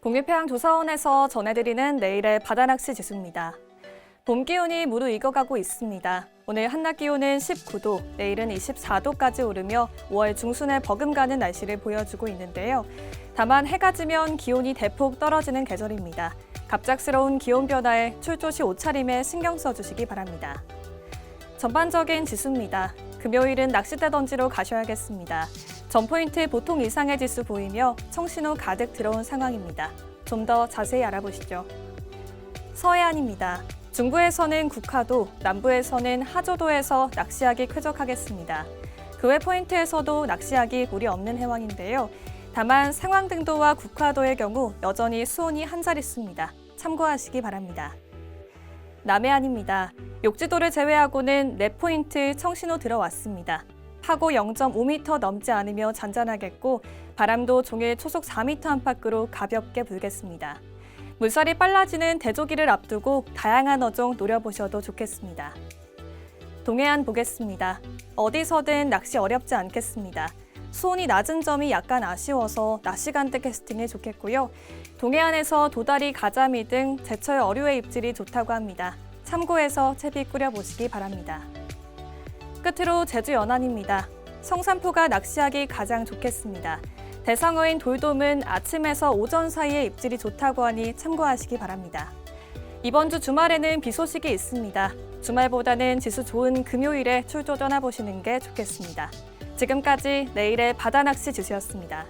국립해양조사원에서 전해드리는 내일의 바다낚시 지수입니다. 봄 기온이 무르익어가고 있습니다. 오늘 한낮 기온은 19도, 내일은 24도까지 오르며 5월 중순에 버금가는 날씨를 보여주고 있는데요. 다만 해가 지면 기온이 대폭 떨어지는 계절입니다. 갑작스러운 기온 변화에 출조 시 옷차림에 신경 써주시기 바랍니다. 전반적인 지수입니다. 금요일은 낚싯대 던지러 가셔야겠습니다. 전포인트 보통 이상의 지수 보이며 청신호 가득 들어온 상황입니다. 좀 더 자세히 알아보시죠. 서해안입니다. 중부에서는 국화도, 남부에서는 하조도에서 낚시하기 쾌적하겠습니다. 그 외 포인트에서도 낚시하기 무리 없는 해왕인데요. 다만 상황등도와 국화도의 경우 여전히 수온이 한 자릿수입니다. 참고하시기 바랍니다. 남해안입니다. 욕지도를 제외하고는 네 포인트 청신호 들어왔습니다. 파고 0.5m 넘지 않으며 잔잔하겠고 바람도 종일 초속 4m 안팎으로 가볍게 불겠습니다. 물살이 빨라지는 대조기를 앞두고 다양한 어종 노려보셔도 좋겠습니다. 동해안 보겠습니다. 어디서든 낚시 어렵지 않겠습니다. 수온이 낮은 점이 약간 아쉬워서 낮 시간대 캐스팅이 좋겠고요. 동해안에서 도다리, 가자미 등 제철 어류의 입질이 좋다고 합니다. 참고해서 채비 꾸려보시기 바랍니다. 끝으로 제주 연안입니다. 성산포가 낚시하기 가장 좋겠습니다. 대상어인 돌돔은 아침에서 오전 사이에 입질이 좋다고 하니 참고하시기 바랍니다. 이번 주 주말에는 비 소식이 있습니다. 주말보다는 지수 좋은 금요일에 출조 떠나보시는 게 좋겠습니다. 지금까지 내일의 바다 낚시 지수였습니다.